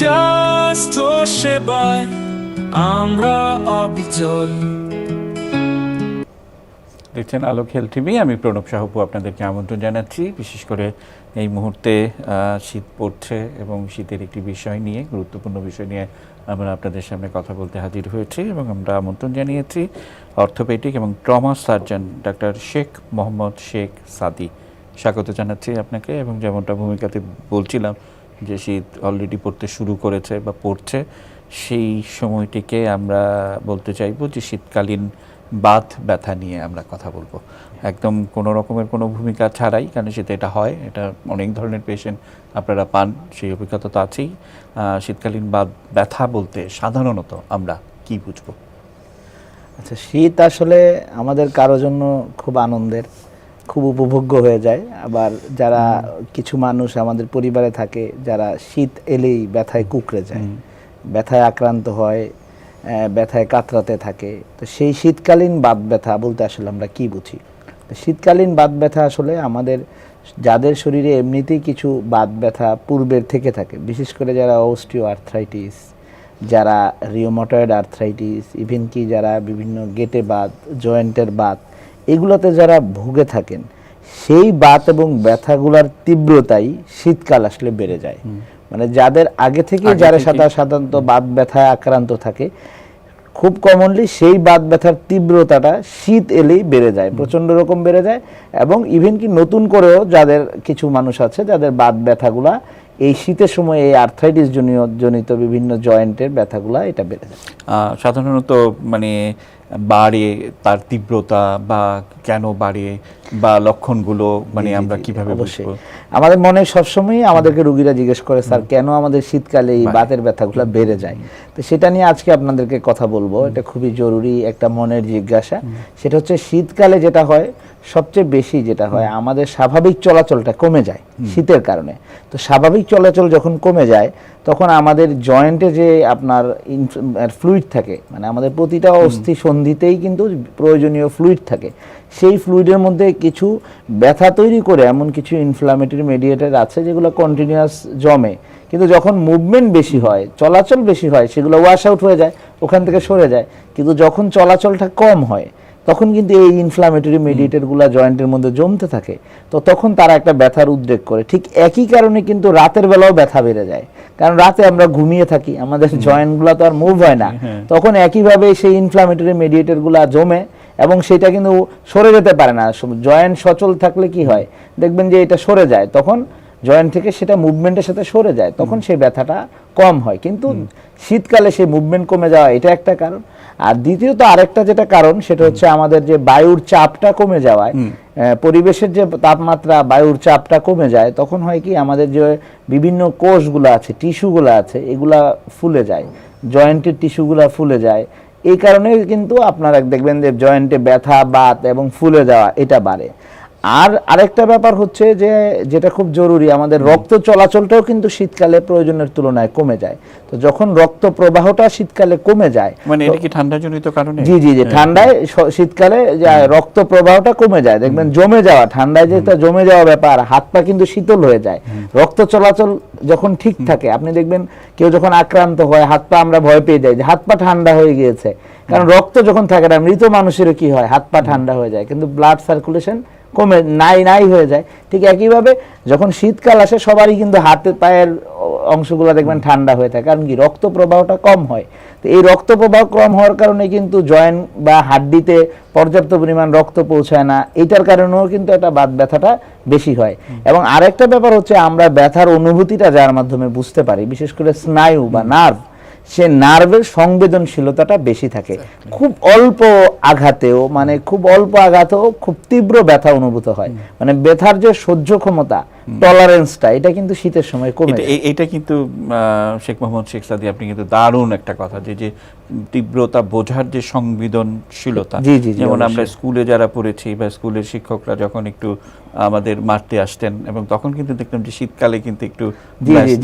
স্বাস্থ্য সেবায় আমরা অবিচল। দেখছেন আলোক হেলথ টিভি, আমি প্রণব সাহপু আপনাদেরকে আমন্ত্রণ জানাচ্ছি। বিশেষ করে এই মুহূর্তে শীত পড়ছে এবং শীতের একটি বিষয় নিয়ে, গুরুত্বপূর্ণ বিষয় নিয়ে আমরা আপনাদের সামনে কথা বলতে হাজির হয়েছি এবং আমরা আমন্ত্রণ জানিয়েছি অর্থোপেডিক এবং trauma surgeon doctor Sheikh Mohammad Sheikh Sadi. স্বাগত জানাচ্ছি আপনাকে এবং যেমনটা ভূমিকাতে বলছিলাম যে শীত অলরেডি পড়তে শুরু করেছে বা পড়ছে, সেই সময়টিকে আমরা বলতে চাইব যে শীতকালীন বাত ব্যথা নিয়ে আমরা কথা বলব। একদম কোনো রকমের কোনো ভূমিকা ছাড়াই কারণ সেটা এটা হয়, এটা অনেক ধরনের পেশেন্ট আপনারা পান, সেই অভিজ্ঞতা তো আছেই। শীতকালীন বাত ব্যথা বলতে সাধারণত আমরা কি বুঝব? আচ্ছা শীত আসলে আমাদের কারও জন্য খুব আনন্দের। খুব উপভোগ্য হয়ে যায়। আবার যারা কিছু মানুষ আমাদের পরিবারে থাকে যারা শীত এলেই ব্যথায় কুকড়ে যায়। ব্যথায় আক্রান্ত হয় ব্যথায় কাতরাতে থাকে। তো সেই শীতকালীন বাত ব্যথা বলতে আসলে আমরা কি বুঝি? তো শীতকালীন বাত ব্যথা আসলে আমাদের যাদের শরীরে এমনিতেই কিছু বাত ব্যথা পূর্বের থেকে থাকে বিশেষ করে যারা অস্টিও আর্থ্রাইটিস যারা রিওমটয়েড আর্থ্রাইটিস ইভেন কি যারা বিভিন্ন গেটে বাত জয়েন্টের বাত এগুলোতে যারা ভুগে থাকেন সেই বাত এবং ব্যথাগুলার তীব্রতাই শীতকাল আসলে বেড়ে যায়। মানে যাদের আগে থেকে যারা। সাদা সাধারণত বাত ব্যথায় আক্রান্ত থাকে খুব কমনলি সেই বাত ব্যথার তীব্রতাটা শীত এলেই বেড়ে যায় প্রচণ্ড রকম বেড়ে যায় এবং ইভেন কি নতুন করেও যাদের কিছু মানুষ আছে যাদের বাত ব্যথাগুলা এই শীতের সময় এই আর্থ্রাইটিস জনিত বিভিন্ন জয়েন্টের ব্যথাগুলা এটা বেড়ে যায়। আহ, সাধারণত মানে বাড়ে তার তীব্রতা বা কেন বাড়ে বা লক্ষণগুলো মানে আমরা কীভাবে বুঝব? আমাদের মনে সবসময় আমাদেরকে রোগীরা জিজ্ঞেস করে স্যার কেন আমাদের শীতকালে এই বাতের ব্যথাগুলো বেড়ে যায়? তো সেটা নিয়ে আজকে আপনাদেরকে কথা বলব। এটা খুবই জরুরি একটা মনের জিজ্ঞাসা। সেটা হচ্ছে শীতকালে যেটা হয় সবচেয়ে বেশি যেটা হয় আমাদের স্বাভাবিক চলাচলটা কমে যায় শীতের কারণে। তো স্বাভাবিক চলাচল যখন কমে যায় তখন আমাদের জয়েন্টে যে আপনার ফ্লুইড থাকে মানে আমাদের প্রতিটা অস্থি সন্ধিতেই কিন্তু প্রয়োজনীয় ফ্লুইড থাকে। সেই ফ্লুইডের মধ্যে কিছু ব্যথা তৈরি করে এমন কিছু ইনফ্লামেটরি মেডিয়েটার আছে যেগুলো কন্টিনিউয়াস জমে। কিন্তু যখন মুভমেন্ট বেশি হয়, চলাচল বেশি হয়, সেগুলো ওয়াশ আউট হয়ে যায়, ওখান থেকে সরে যায়। কিন্তু যখন চলাচলটা কম হয় তখন কিন্তু এই ইনফ্লামেটরি মেডিয়েটারগুলো জয়েন্টের মধ্যে জমতে থাকে। তো তখন তারা একটা ব্যথার উদ্রেক করে। ঠিক একই কারণে কিন্তু রাতের বেলাও ব্যথা বেড়ে যায়। কারণ রাতে আমরা ঘুমিয়ে থাকি আমাদের জয়েন্টগুলো তো আর মুভ হয় না। তখন একইভাবে সেই ইনফ্লামেটরি মেডিয়েটারগুলো জমে এবং সেটা কিন্তু সরে যেতে পারে না। জয়েন্ট সচল থাকলে কি হয়? দেখবেন যে এটা সরে যায়। তখন জয়েন্ট থেকে সেটা মুভমেন্টের সাথে সরে যায়। তখন সেই ব্যথাটা কম হয়। কিন্তু শীতকালে সেই মুভমেন্ট কমে যাওয়া এটা একটা কারণ। আর দ্বিতীয়ত আরেকটা যেটা কারণ সেটা হচ্ছে আমাদের যে বায়ুর চাপটা কমে যাওয়ায় পরিবেশের যে তাপমাত্রা বায়ুর চাপটা কমে যায় তখন হয় কি আমাদের যে বিভিন্ন কোষগুলো আছে টিস্যুগুলো আছে এগুলা ফুলে যায় জয়েন্টের টিস্যুগুলা ফুলে যায়। এই কারণে কিন্তু আপনারা দেখবেন যে জয়েন্টে ব্যথা বাত এবং ফুলে যাওয়া এটা বাড়ে। আর আরেকটা ব্যাপার হচ্ছে যে যেটা খুব জরুরি আমাদের রক্ত চলাচলটাও কিন্তু শীতকালে প্রয়োজনের তুলনায় কমে যায়। তো যখন রক্ত প্রবাহটা শীতকালে কমে যায় মানে এটা কি ঠান্ডাজনিত কারণে? জি জি জি ঠান্ডায় শীতকালে যা রক্ত প্রবাহটা কমে যায়। দেখবেন জমে যাওয়া ঠান্ডায় যেটা জমে যাওয়া ব্যাপার হাত পা কিন্তু শীতল হয়ে যায়। রক্ত চলাচল যখন ঠিক থাকে আপনি দেখবেন কেউ যখন আক্রান্ত হয় হাত পা আমরা ভয় পেয়ে যাই যে হাত পা ঠান্ডা হয়ে গিয়েছে। কারণ রক্ত যখন থাকে না মৃত মানুষেরও কি হয়? হাত পা ঠান্ডা হয়ে যায়। কিন্তু ব্লাড সার্কুলেশন কমে নাই নাই হয়ে যায়। ঠিক একইভাবে যখন শীতকাল আসে সবারই কিন্তু হাতে পায়ের অংশগুলো দেখবেন ঠান্ডা হয়ে থাকে কারণ কি? রক্ত প্রবাহটা কম হয়। তো এই রক্ত প্রবাহ কম হওয়ার কারণে কিন্তু জয়েন্ট বা হাড্ডিতে পর্যাপ্ত পরিমাণ রক্ত পৌঁছায় না। এটার কারণেও কিন্তু একটা বাত ব্যথাটা বেশি হয়। এবং আরেকটা ব্যাপার হচ্ছে আমরা ব্যথার অনুভূতিটা যার মাধ্যমে বুঝতে পারি বিশেষ করে স্নায়ু বা নার্ভ। সে নার্ভের সংবেদনশীলতাটা বেশি থাকে। খুব অল্প আঘাতেও মানে খুব অল্প আঘাতেও খুব তীব্র ব্যথা অনুভূত হয়। মানে ব্যথার যে সহ্য ক্ষমতা টলারেন্সটা এটা কিন্তু শীতের সময় কমে এটা কিন্তু শেখ মোহাম্মদ শেখ সাদি আপনি কিন্তু দারুণ একটা কথা যে যে তীব্রতা বোঝার যে সংবেদনশীলতা যেমন আমরা স্কুলে যারা পড়েছি বা স্কুলের শিক্ষকরা যখন একটু আমাদের মারতে আসতেন এবং তখন কিন্তু দেখতাম যে শীতকালে কিন্তু একটু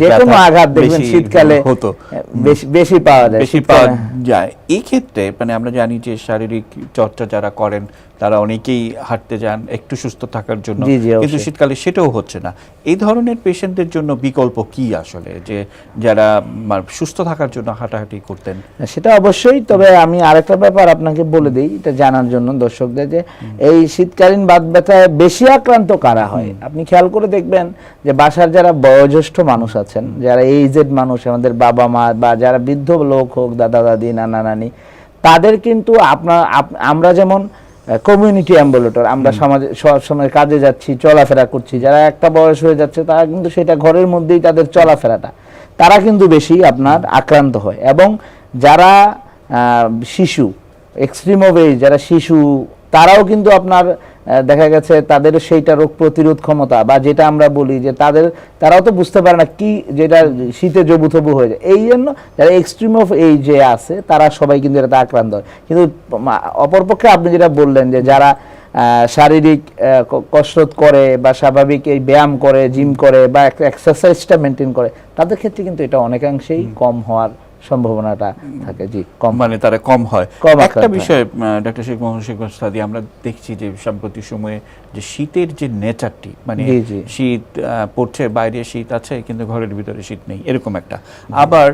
যে কোনো আঘাত দেখবেন শীতকালে হতো। বেশি বেশি পাওয়া যায় বেশি পাওয়া যায়। এই ক্ষেত্রে মানে আমরা জানি যে শারীরিক চর্চা যারা করেন তারা অনেকেই হাঁটতে যান একটু সুস্থ থাকার জন্য। কিন্তু শীতকালে সেটাও হচ্ছে না। এই ধরনের পেশেন্টদের জন্য বিকল্প কি আসলে? যে যারা মানে সুস্থ থাকার জন্য হাঁটাহাঁটি করতেন? সেটা অবশ্যই তবে আমি আরেকটা ব্যাপার আপনাকে বলে দিই এটা জানার জন্য দর্শকদের যে এই শীতকালীন বাত ব্যথায় বেশি আক্রান্ত কারা হয়? আপনি খেয়াল করে দেখবেন যে বাসার যারা বয়োজ্যেষ্ঠ মানুষ আছেন যারা এইজেড মানুষ আমাদের বাবা মা বা যারা বৃদ্ধ লোক হোক দাদা দাদি নানা নানি। তাদের কিন্তু আপনার আমরা যেমন কমিউনিটি অ্যাম্বুলেটর আমরা সমাজে সব সময় কাজে যাচ্ছি চলাফেরা করছি। যারা একটা বয়স হয়ে যাচ্ছে তারা কিন্তু সেটা ঘরের মধ্যেই তাদের চলাফেরাটা। তারা কিন্তু বেশি আপনার আক্রান্ত হয় এবং যারা শিশু এক্সট্রিম অফ এজ যারা শিশু তারাও কিন্তু আপনার দেখা গেছে তাদের সেইটা রোগ প্রতিরোধ ক্ষমতা বা যেটা আমরা বলি যে তাদের তারাও তো বুঝতে পারে না কি যেটা শীতে জবু থবু হয়ে যায়। এই জন্য যারা এক্সট্রিম অফ এই যে আছে তারা সবাই কিন্তু এটাতে আক্রান্ত হয়। কিন্তু অপরপক্ষে আপনি যেটা বললেন যে যারা শারীরিক কসরত করে বা স্বাভাবিক এই ব্যায়াম করে জিম করে বা এক্সারসাইজটা মেনটেন করে তাদের ক্ষেত্রে কিন্তু এটা অনেকাংশেই কম হওয়ার সম্ভাবনাটা থাকে জি কম মানে তারা কম হয় কম একটা। বিষয় ডক্টর শেখ মোহাম্মদ শেখ সাদি আমরা দেখছি যে সাম্প্রতিক সময়ে যে শীতের যে নেচারটি মানে। শীত আহ, পড়ছে বাইরে শীত আছে কিন্তু ঘরের ভিতরে শীত নেই এরকম একটা আবার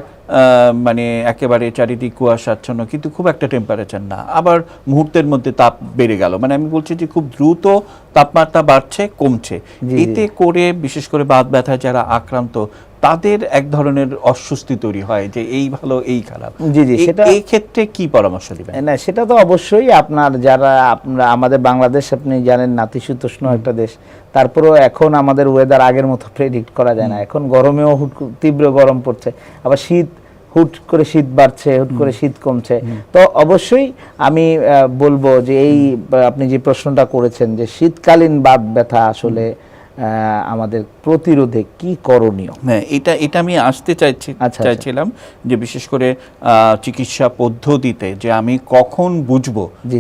মানে একেবারে চারিদিক কুয়াশাচ্ছন্ন কিন্তু খুব একটা টেম্পারেচার না। আবার মুহূর্তের মধ্যে তাপ বেড়ে গেল। মানে আমি বলছি যে খুব দ্রুত তাপমাত্রা বাড়ছে কমছে। এতে করে বিশেষ করে বাত ব্যথা যারা আক্রান্ত তাদের এক ধরনের অস্বস্তি তৈরি হয় যে এই ভালো এই খারাপ। জি, জি, সেটা- এই ক্ষেত্রে কি পরামর্শ দিবেন? না সেটা তো অবশ্যই আপনার যারা আপনারা আমাদের বাংলাদেশ আপনি জানেন নাতিশীতোষ্ণ একটা দেশ। তারপরেও এখন আমাদের ওয়েদার আগের মতো প্রেডিক্ট করা যায় না। এখন গরমেও হুট তীব্র গরম পড়ছে আবার শীত হুট করে শীত বাড়ছে হুট করে শীত কমছে। তো অবশ্যই আমি বলব যে এই আপনি যে প্রশ্নটা করেছেন যে শীতকালীন বাত ব্যথা আসলে আহ, আমাদের প্রতিরোধে কি করণীয়? হ্যাঁ এটা এটা আমি আসতে চাইছি আচ্ছা, আচ্ছা। চাইছিলাম যে বিশেষ করে আহ, চিকিৎসা পদ্ধতিতে যে আমি কখন বুঝব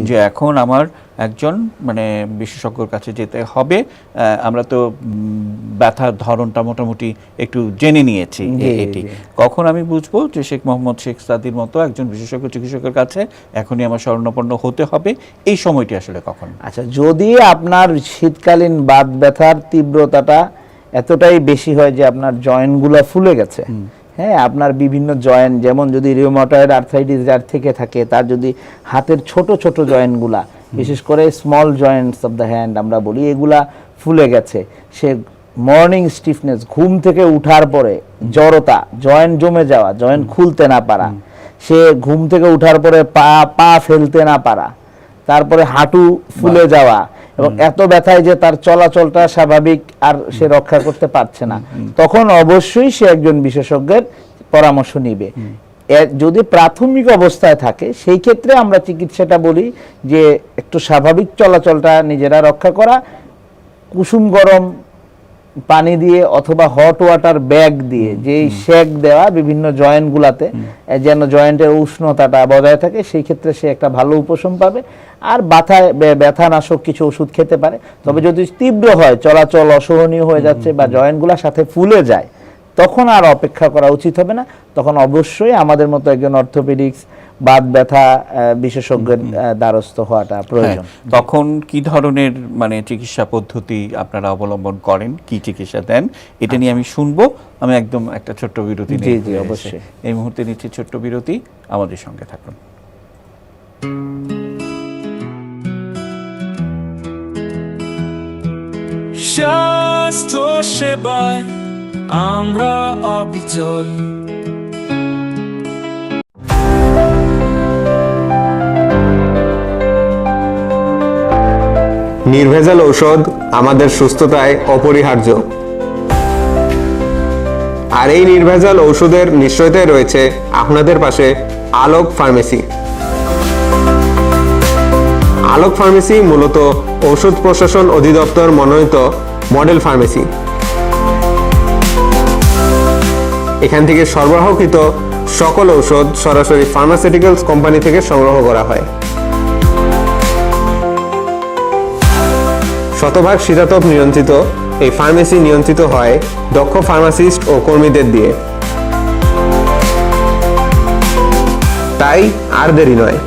যে এখন আমার একজন মানে বিশেষজ্ঞর কাছে যেতে হবে। আমরা তো ব্যথার ধরনটা মোটামুটি একটু জেনে নিয়েছি এটি। কখন আমি বুঝব যে শেখ মোহাম্মদ শেখ সাদির মতো একজন বিশেষজ্ঞ চিকিৎসকের কাছে এখনই আমার স্বর্ণপন্ন হতে হবে? এই সময়টি আসলে কখন? আচ্ছা যদি আপনার শীতকালীন বাত ব্যথার তীব্রতাটা এতটাই বেশি হয় যে আপনার জয়েন্টগুলো ফুলে গেছে হ্যাঁ আপনার বিভিন্ন জয়েন্ট যেমন যদি রিউমাটয়েড আর্থাইটিস যার থেকে থাকে তার যদি হাতের ছোট ছোট জয়েন্টগুলা বিশেষ করে small joints of the hand আমরা বলি এগুলা ফুলে গেছে। সে মর্নিং স্টিফনেস ঘুম থেকে উঠার পরে জড়তা জয়েন্ট জমে যাওয়া জয়েন্ট খুলতে না পারা। সে ঘুম থেকে উঠার পরে পা পা ফেলতে না পারা। তারপরে হাঁটু ফুলে যাওয়া এবং এত ব্যথায় যে তার চলাচলটা স্বাভাবিক আর সে রক্ষা করতে পারছে না। তখন অবশ্যই সে একজন বিশেষজ্ঞের পরামর্শ নিবে। যদি প্রাথমিক অবস্থায় থাকে সেই ক্ষেত্রে আমরা চিকিৎসাটা বলি যে একটু স্বাভাবিক চলাচলটা নিজেরা রক্ষা করা কুসুম গরম পানি দিয়ে অথবা হট ওয়াটার ব্যাগ দিয়ে যেই শেক দেওয়া বিভিন্ন জয়েন্টগুলাতে যেন জয়েন্টের উষ্ণতাটা বজায় থাকে সেই ক্ষেত্রে সে একটা ভালো উপশম পাবে। আর ব্যথায় ব্যথানাশক কিছু ওষুধ খেতে পারে। তবে যদি তীব্র হয় চলাচল অসহনীয় হয়ে যাচ্ছে বা জয়েন্টগুলোর সাথে ফুলে যায় তখন আর অপেক্ষা করা উচিত হবে না। তখন অবশ্যই আমাদের মতো একজন অর্থোপেডিক্স বাত ব্যথা বিশেষজ্ঞের দ্বারস্থ হওয়াটা প্রয়োজন। হ্যাঁ, তখন কি ধরনের মানে চিকিৎসা পদ্ধতি আপনারা অবলম্বন করেন? কি চিকিৎসা দেন? এটা নিয়ে আমি শুনব। আমি একদম একটা ছোট্ট বিরতি জি, জি, অবশ্যই। এই মুহূর্তে নিচ্ছি ছোট্ট বিরতি। আমাদের সঙ্গে থাকুন। স্বাস্থ্য সেবায় আমরা অবিচল। নির্ভেজাল ঔষধ আমাদের সুস্থতায় অপরিহার্য। আর এই নির্ভেজাল ঔষধের নিশ্চয়তায় রয়েছে আপনাদের পাশে আলোক ফার্মেসি। আলোক ফার্মেসি মূলত ঔষধ প্রশাসন অধিদপ্তর মনোনীত মডেল ফার্মেসি। এখান থেকে সরবরাহকৃত সকল ঔষধ সরাসরি ফার্মাসিউটিক্যালস কোম্পানি থেকে সংগ্রহ করা হয়। শতভাগ শীতাতপ নিয়ন্ত্রিত, এই ফার্মেসি নিয়ন্ত্রিত হয় দক্ষ ফার্মাসিস্ট ও কর্মীদের দিয়ে। তাই আর দেরি নয়,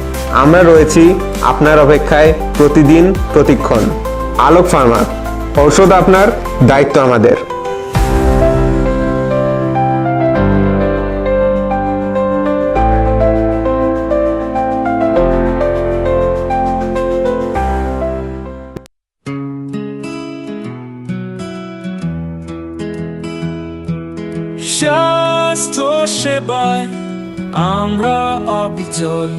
আমরা রয়েছি আপনার অপেক্ষায় প্রতিদিন প্রতিক্ষণ। আলোক ফার্মা, ঔষধ আপনার দায়িত্ব আমাদের। সেবায় আমরা অবিচল।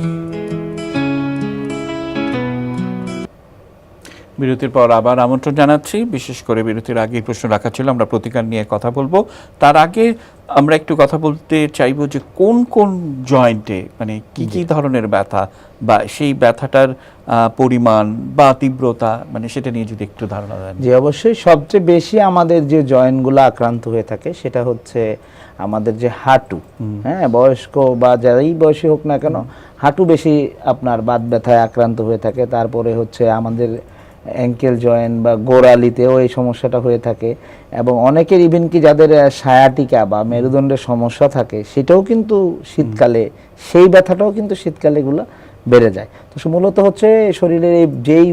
বিরতির পর আবার আমন্ত্রণ জানাচ্ছি। বিশেষ করে বিরতির আগে প্রশ্ন রাখা ছিল আমরা প্রতিকার নিয়ে কথা বলব। তার আগে আমরা একটু কথা বলতে চাইব যে কোন কোন জয়েন্টে মানে কি কি ধরনের ব্যথা বা সেই ব্যথাটার পরিমাণ বা তীব্রতা মানে সেটা নিয়ে যদি একটু ধারণা দেন। যে অবশ্যই। সবচেয়ে বেশি আমাদের যে জয়েন্টগুলো আক্রান্ত হয়ে থাকে সেটা হচ্ছে আমাদের যে হাঁটু। হ্যাঁ বয়স্ক বা যারাই বয়সী হোক না কেন হাঁটু বেশি আপনার বাত ব্যথায় আক্রান্ত হয়ে থাকে। তারপরে হচ্ছে আমাদের অ্যাঙ্কেল জয়েন্ট বা গোড়ালিতেও এই সমস্যাটা হয়ে থাকে। এবং অনেকের ইভেন কি যাদের সায়াটিকা বা মেরুদণ্ডের সমস্যা থাকে, সেটাও কিন্তু শীতকালে, সেই ব্যথাটাও কিন্তু শীতকালে এগুলো বেড়ে যায়। তো মূলত হচ্ছে শরীরের এই যেই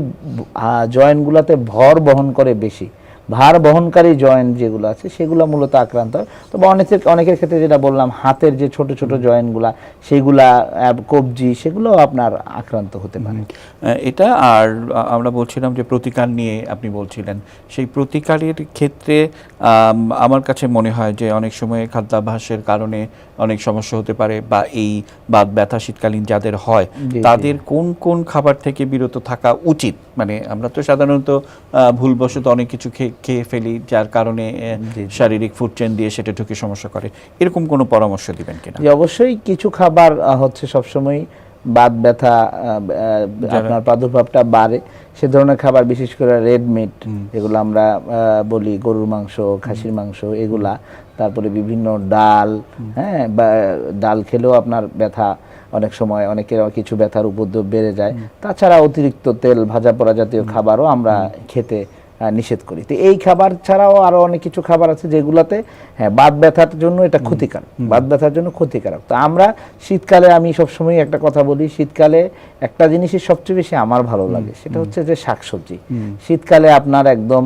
জয়েন্টগুলোতে ভর বহন করে বেশি। ভার বহনকারী জয়েন্ট যেগুলো আছে সেগুলো মূলত আক্রান্ত হয়। তবে অনেকের অনেকের ক্ষেত্রে যেটা বললাম হাতের যে ছোট ছোট জয়েন্টগুলা সেগুলা কবজি সেগুলো আপনার আক্রান্ত হতে পারে। আহ, এটা আর আমরা বলছিলাম যে প্রতিকার নিয়ে আপনি বলছিলেন। সেই প্রতিকারের ক্ষেত্রে আম, আমার কাছে মনে হয় যে অনেক সময় খাদ্যাভ্যাসের কারণে অনেক সমস্যা হতে পারে বা এই বা ব্যথা শীতকালীন যাদের হয়। তাদের কোন কোন খাবার থেকে বিরত থাকা উচিত? মানে আমরা তো সাধারণত আহ, ভুলবশত অনেক কিছু খেয়ে খেয়ে ফেলি যার কারণে শারীরিক ফুড চেন দিয়ে সেটা ঢুকে সমস্যা করে। এরকম কোনো পরামর্শ দিবেন কিনা? অবশ্যই কিছু খাবার হচ্ছে সবসময় বাত ব্যথা আপনার প্রাদুর্ভাবটা বাড়ে সে ধরনের খাবার বিশেষ করে রেড মিট যেগুলো আমরা বলি গরুর মাংস খাসির মাংস এগুলা। তারপরে বিভিন্ন ডাল হ্যাঁ বা ডাল খেলেও আপনার ব্যথা অনেক সময় অনেকের কিছু ব্যথার উপদ্রব বেড়ে যায়। তাছাড়া অতিরিক্ত তেল ভাজা পোড়া জাতীয় খাবারও আমরা খেতে নিষেধ করি। তো এই খাবার ছাড়াও আরও অনেক কিছু খাবার আছে যেগুলাতে হ্যাঁ বাত ব্যথার জন্য এটা ক্ষতিকারক। বাত ব্যথার জন্য ক্ষতিকারক। তো আমরা শীতকালে আমি সবসময় একটা কথা বলি শীতকালে একটা জিনিসই সবচেয়ে বেশি আমার ভালো লাগে সেটা হচ্ছে যে শাকসবজি। শীতকালে আপনার একদম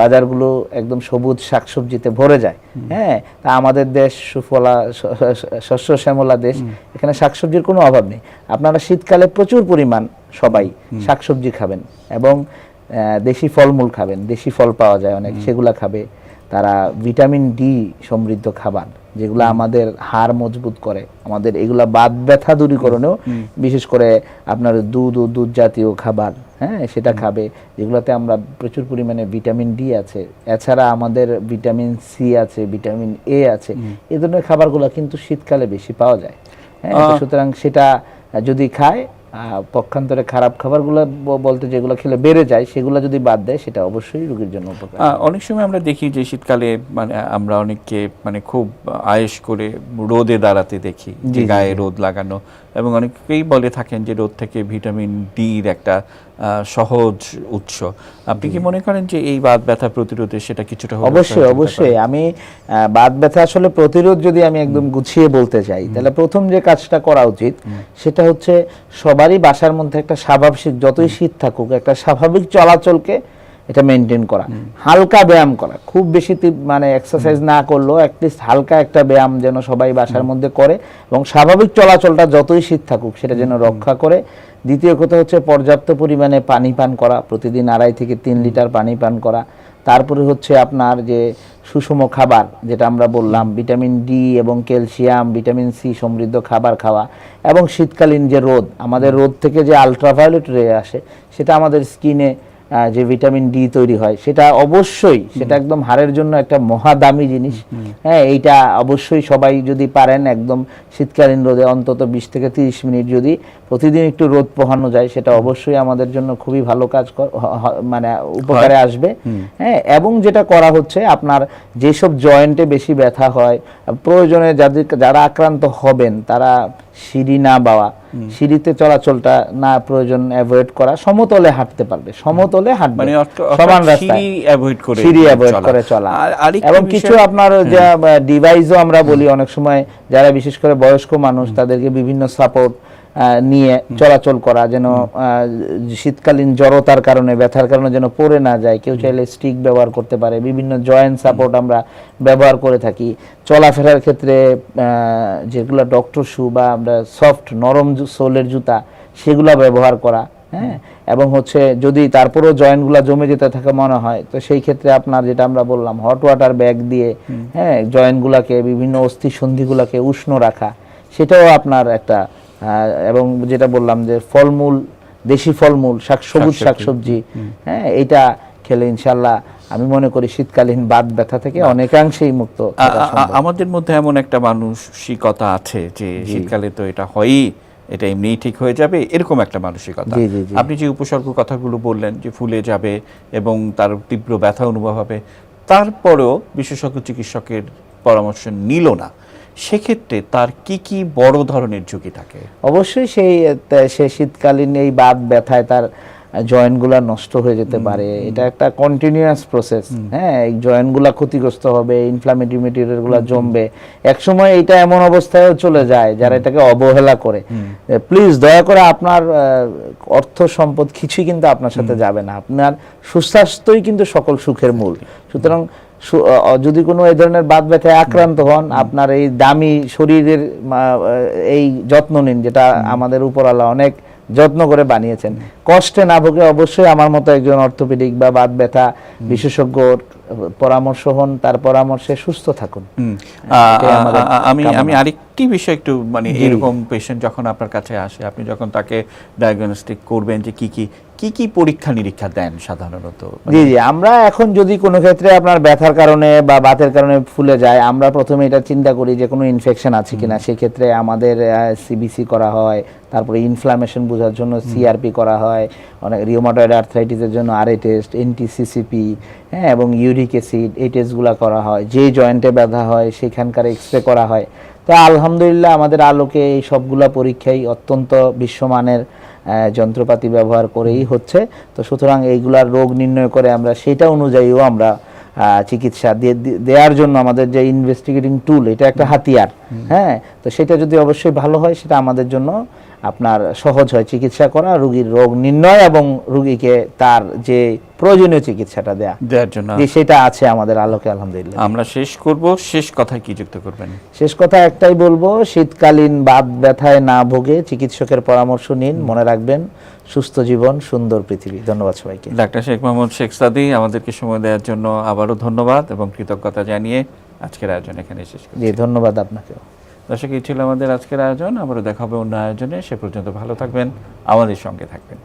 বাজারগুলো একদম সবুজ শাকসবজিতে ভরে যায় হ্যাঁ? তা আমাদের দেশ সুফলা শস্য শ্যামলা দেশ এখানে শাকসবজির কোনো অভাব নেই। আপনারা শীতকালে প্রচুর পরিমাণ সবাই শাকসবজি খাবেন এবং দেশি ফলমূল খাবেন দেশি ফল পাওয়া যায় অনেক সেগুলা খাবে। তারা ভিটামিন ডি সমৃদ্ধ খাবার যেগুলো আমাদের হাড় মজবুত করে। আমাদের এগুলা বাদ ব্যথা দূরীকরণেও বিশেষ করে আপনার দুধ ও দুধ জাতীয় খাবার হ্যাঁ সেটা খাবে। যেগুলোতে আমরা প্রচুর পরিমাণে ভিটামিন ডি আছে। এছাড়া আমাদের ভিটামিন সি আছে ভিটামিন এ আছে। এই ধরনের খাবারগুলো কিন্তু শীতকালে বেশি পাওয়া যায়। হ্যাঁ সুতরাং সেটা যদি খায় পক্ষান্তরে খারাপ খাবারগুলো বলতে যেগুলো খেলে বেড়ে যায় সেগুলো যদি বাদ দেয় সেটা অবশ্যই রোগীর জন্য উপকার। অনেক সময় আমরা দেখি যে শীতকালে মানে আমরা অনেককে মানে খুব আয়েস করে রোদে দাঁড়াতে দেখি যে গায়ে রোদ লাগানো। এবং অনেকেই বলে থাকেন যে রোদ থেকে ভিটামিন ডির একটা সহজ উৎস। আপনি কি মনে করেন যে এই বাত ব্যথা প্রতিরোধে সেটা কিছুটা অবশ্যই অবশ্যই। আমি বাত ব্যথা আসলে প্রতিরোধ যদি আমি একদম গুছিয়ে বলতে চাই তাহলে প্রথম যে কাজটা করা উচিত সেটা হচ্ছে সবারই বাসার মধ্যে একটা স্বাভাবিক যতই শীত থাকুক একটা স্বাভাবিক চলাচলকে এটা মেনটেন করা। হালকা ব্যায়াম করা। খুব বেশি মানে এক্সারসাইজ না করলেও অ্যাটলিস্ট হালকা একটা ব্যায়াম যেন সবাই বাসার মধ্যে করে এবং স্বাভাবিক চলাচলটা যতই শীত থাকুক সেটা যেন রক্ষা করে। দ্বিতীয় কথা হচ্ছে পর্যাপ্ত পরিমাণে পানি পান করা। প্রতিদিন আড়াই থেকে তিন লিটার পানি পান করা। তারপরে হচ্ছে আপনার যে সুষম খাবার যেটা আমরা বললাম ভিটামিন ডি এবং ক্যালসিয়াম ভিটামিন সি সমৃদ্ধ খাবার খাওয়া এবং শীতকালীন যে রোদ আমাদের রোদ থেকে যে আলট্রাভায়োলেট রে আসে সেটা আমাদের স্কিনে যে ভিটামিন ডি তৈরি হয় সেটা অবশ্যই সেটা একদম হাড়ের জন্য একটা মহা দামি জিনিস হ্যাঁ এইটা অবশ্যই সবাই যদি পারেন একদম শীতকালীন রোদে অন্তত বিশ থেকে তিরিশ মিনিট যদি প্রতিদিন একটু রোদ পোহানো যায় সেটা অবশ্যই আমাদের জন্য খুবই ভালো কাজ মানে উপকারে আসবে। হ্যাঁ এবং যেটা করা হচ্ছে আপনার যেসব জয়েন্টে বেশি ব্যথা হয় প্রয়োজনে যাদের যারা আক্রান্ত হবেন তারা সিঁড়ি না বাওয়া। সিঁড়িতে চলাচলটা না প্রয়োজন অ্যাভয়েড করা সমতলে হাঁটতে পারবে সমতলে হাঁটবে। মানে সমান রাস্তায়। সিঁড়ি avoid করে সিঁড়ি অ্যাভয়েড চলা। করে চলা। এবং কিছু আপনার যে ডিভাইসও আমরা বলি অনেক সময় যারা বিশেষ করে বয়স্ক মানুষ তাদেরকে বিভিন্ন সাপোর্ট নিয়ে চলাচল করা যেন শীতকালীন জড়তার কারণে ব্যথার কারণে যেন পড়ে না যায়। কেউ চাইলে স্টিক ব্যবহার করতে পারে। বিভিন্ন জয়েন্ট সাপোর্ট আমরা ব্যবহার করে থাকি। চলাফেরার ক্ষেত্রে যেগুলো ডক্টর শু বা আমরা সফট নরম সোলের জুতা সেগুলা ব্যবহার করা হ্যাঁ? এবং হচ্ছে যদি তারপরেও জয়েন্টগুলো জমে যেতে থাকে মনে হয় তো সেই ক্ষেত্রে আপনার যেটা আমরা বললাম হট ওয়াটার ব্যাগ দিয়ে হ্যাঁ জয়েন্টগুলোকে বিভিন্ন অস্থি সন্ধিগুলোকে উষ্ণ রাখা সেটাও আপনার একটা এবং যেটা বললাম যে ফলমূল দেশি ফলমূল শাক সবুজ শাকসবজি হ্যাঁ এটা খেলে ইনশাল্লাহ আমি মনে করি শীতকালীন বাত ব্যথা থেকে অনেকাংশেই মুক্ত। আমাদের মধ্যে এমন একটা মানসিকতা আছে যে শীতকালে তো এটা হয়ই এটা এমনিই ঠিক হয়ে যাবে এরকম একটা মানসিকতা। আপনি যে উপসর্গ কথাগুলো বললেন যে ফুলে যাবে এবং তার তীব্র ব্যথা অনুভব হবে তারপরেও বিশেষজ্ঞ চিকিৎসকের পরামর্শ নিল না। সেক্ষেত্রে তার কি কি বড় ধরনের ঝুঁকি থাকে? অবশ্যই সেই সে শীতকালীন এই বাত ব্যথায় তার জয়েন্টগুলা নষ্ট হয়ে যেতে পারে। এটা একটা কন্টিনিউয়াস প্রসেস হ্যাঁ? এই জয়েন্টগুলা ক্ষতিগ্রস্ত হবে ইনফ্লামেটরি মেটেরিয়ালগুলো জমবে। একসময় এটা এমন অবস্থায়ও চলে যায় যারা এটাকে অবহেলা করে। প্লিজ দয়া করে আপনার অর্থ সম্পদ কিছুই কিন্তু আপনার সাথে যাবে না। আপনার সুস্বাস্থ্যই কিন্তু সকল সুখের মূল। সুতরাং যদি কোনো এই ধরনের বাত ব্যথায় আক্রান্ত হন আপনার এই দামি শরীরের এই যত্ন নিন যেটা আমাদের উপরওয়ালা অনেক যত্ন করে বানিয়েছেন। কষ্টে না ভোগে অবশ্যই আমার মতো একজন অর্থোপেডিক বা বাদ ব্যথা বিশেষজ্ঞর পরামর্শ হন তার পরামর্শে সুস্থ থাকুন। আ- আমি আমি আরেকটি বিষয় একটু মানে এরকম পেশেন্ট যখন আপনার কাছে আসে আপনি যখন তাকে ডায়াগনস্টিক করবেন যে কি কি কি কি পরীক্ষা নিরীক্ষা দেন সাধারণত? জি জি আমরা এখন যদি কোনো ক্ষেত্রে আপনার ব্যথার কারণে বা বাতের কারণে ফুলে যায় আমরা প্রথমে এটা চিন্তা করি যে কোনো ইনফেকশন আছে কিনা। সেক্ষেত্রে আমাদের সিবিসি করা হয় তারপরে ইনফ্লামেশন বোঝার জন্য সিআরপি করা হয় অনেক রিওমাটয়েড আর্থ্রাইটিসের জন্য আরএ টেস্ট এনটিসিসিপি হ্যাঁ এবং ইউরিক অ্যাসিড এই টেস্টগুলো করা হয়। যে জয়েন্টে ব্যথা হয় সেখানকার এক্সরে করা হয়। তো আলহামদুলিল্লাহ আমাদের আলোকে এই সবগুলা পরীক্ষাই অত্যন্ত বিশ্বমানের যন্ত্রপাতি ব্যবহার করেই হচ্ছে। তো সুতরাং এইগুলার রোগ নির্ণয় করে আমরা সেটা অনুযায়ীও আমরা আহ, চিকিৎসা দিয়ে- দেওয়ার জন্য আমাদের যে ইনভেস্টিগেটিং টুল এটা একটা হাতিয়ার। হ্যাঁ তো সেটা যদি অবশ্যই ভালো হয় সেটা আমাদের জন্য আপনার সহজ হয় চিকিৎসা করা রোগীর রোগ নির্ণয় এবং রোগীকে তার যে প্রয়োজনীয় চিকিৎসাটা দেয়া। দেওয়ার জন্য। সেটা আছে আমাদের আলোকে আলহামদুলিল্লাহ। আমরা শেষ করব শেষ কথায় কি যুক্ত করবেন? শেষ কথা একটাই বলব শীতকালীন বাত ব্যথায় না ভোগে চিকিৎসকের পরামর্শ নিন মনে রাখবেন সুস্থ জীবন সুন্দর পৃথিবী। ধন্যবাদ সবাইকে। ডাক্তার শেখ মোহাম্মদ শেখ সাদি আমাদেরকে সময় দেওয়ার জন্য আবারও ধন্যবাদ এবং কৃতজ্ঞতা জানিয়ে আজকের আয়োজন এখানে শেষ করি ধন্যবাদ আপনাকেও। দর্শক, এই ছিল আমাদের আজকের আয়োজন। আবারও দেখা হবে অন্য আয়োজনে। সে পর্যন্ত ভালো থাকবেন, আমাদের সঙ্গে থাকবেন।